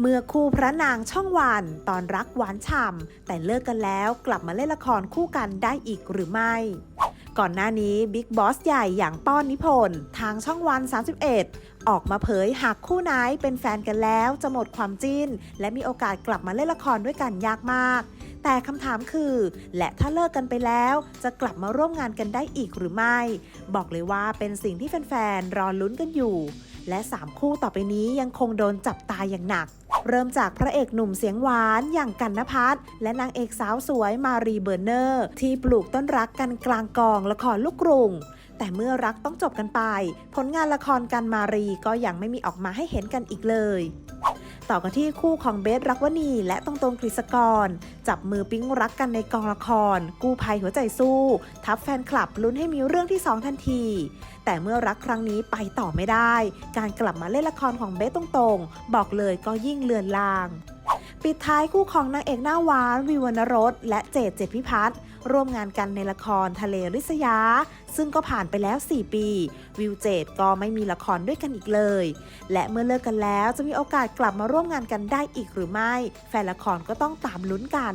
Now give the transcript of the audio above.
เมื่อคู่พระนางช่องวันตอนรักหวานฉ่ำแต่เลิกกันแล้วกลับมาเล่นละครคู่กันได้อีกหรือไม่ ก่อนหน้านี้บิ๊กบอสใหญ่อย่างป้อนนิพนธ์ทางช่องวัน 31 ออกมาเผยหากคู่ไหนเป็นแฟนกันแล้วจะหมดความจิ้น และมีโอกาสกลับมาเล่นละครด้วยกันยากมาก แต่คำถามคือ และถ้าเลิกกันไปแล้วจะกลับมาร่วมงานกันได้อีกหรือไม่ บอกเลยว่าเป็นสิ่งที่แฟนๆรอลุ้นกันอยู่ และ 3 คู่ต่อไปนี้ยังคงโดนจับตาอย่างหนัก เริ่มจากพระเอกหนุ่มเสียงหวานอย่างกันนพัฒน์และนางเอกสาวสวยมารีเบอร์เนอร์ ที่ปลูกต้นรักกันกลางกองละครลูกกรุงแต่เมื่อรักต้องจบกันไป ผลงานละครกันมารีก็ยังไม่มีออกมาให้เห็นกันอีกเลย ต่อกันที่คู่ของเบสรักวณีและตรงตรงกฤษกร จับมือปิ๊งรักกันในกองละคร กู้ภัยหัวใจสู้ ทับแฟนคลับลุ้นให้มีเรื่องที่สองทันที แต่เมื่อรักครั้งนี้ไปต่อไม่ได้ การกลับมาเล่นละครของเบสตรงๆ บอกเลยก็ยิ่งเลือนลาง ปิดท้ายคู่ของนางเอกหน้าหวานวิววรรณรสและเจดเจดพิพัฒน์ ร่วมงานกันในละครทะเลริษยา ซึ่งก็ผ่านไปแล้ว 4 ปี วิวเจดก็ไม่มีละครด้วยกันอีกเลย และเมื่อเลิกกันแล้วจะมีโอกาสกลับมาร่วมงานกันได้อีกหรือไม่ แฟนละครก็ต้องตามลุ้นกัน